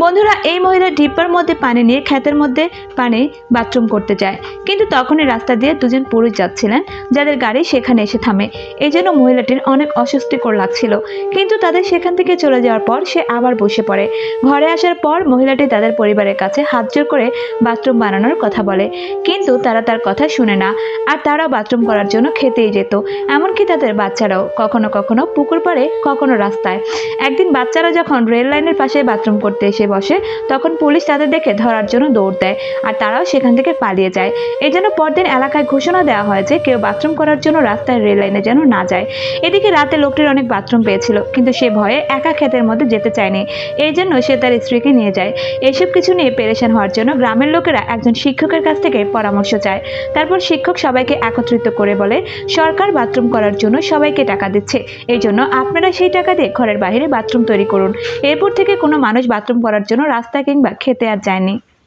বন্ধুরা, এই মহিলা ডিব্বার মধ্যে পানি নিয়ে ক্ষেতের মধ্যে পানি বাথরুম করতে যায়। কিন্তু তখনই রাস্তা দিয়ে দুজন পুরুষ যাচ্ছিলেন, যাদের গাড়ি সেখানে এসে থামে। এই জন্য মহিলাটির অনেক অস্বস্তিকর লাগছিল। কিন্তু তাদের সেখান থেকে চলে যাওয়ার পর সে আবার বসে পড়ে। ঘরে আসার পর মহিলাটি তাদের পরিবারের কাছে হাত জোর করে বাথরুম বানানোর কথা বলে। কিন্তু তারা তার কথা শুনে না, আর তারা বাথরুম করার জন্য খেতেই যেত। এমনকি তাদের বাচ্চারাও কখনো কখনো পুকুর পাড়ে, কখনো রাস্তায়। একদিন বাচ্চারা যখন রেল লাইনের পাশে বাথরুম করতে এসে বসে, তখন পুলিশ তাদের দেখে ধরার জন্য দৌড় দেয় আর তারাও সেখান থেকে পালিয়ে যায়। এই জন্য পরদিন এলাকায় ঘোষণা দেওয়া হয় যে কেউ বাথরুম করার জন্য রাস্তায় রেল লাইনে যেন না যায়। এদিকে রাতে লোকটির অনেক বাথরুম পেয়েছিল, কিন্তু সে ভয়ে একা ক্ষেতের মধ্যে যেতে চায়নি। এই জন্য সে তার স্ত্রীকে নিয়ে যায়। এসব কিছু নিয়ে পেরেশান হওয়ার জন্য গ্রামের লোকেরা একজন শিক্ষকের কাছ থেকে পরামর্শ চায়। তারপর শিক্ষক সবাইকে একত্রিত করে বলে, সরকার বাথরুম করার জন্য সবাইকে টাকা দিচ্ছে। এই জন্য আপনারা সেই টাকা দিয়ে ঘরের বাইরে বাথরুম তৈরি করুন। এরপর থেকে কোনো মানুষ বাথরুম করার জন্য রাস্তা কিংবা খেতে আর যায়নি।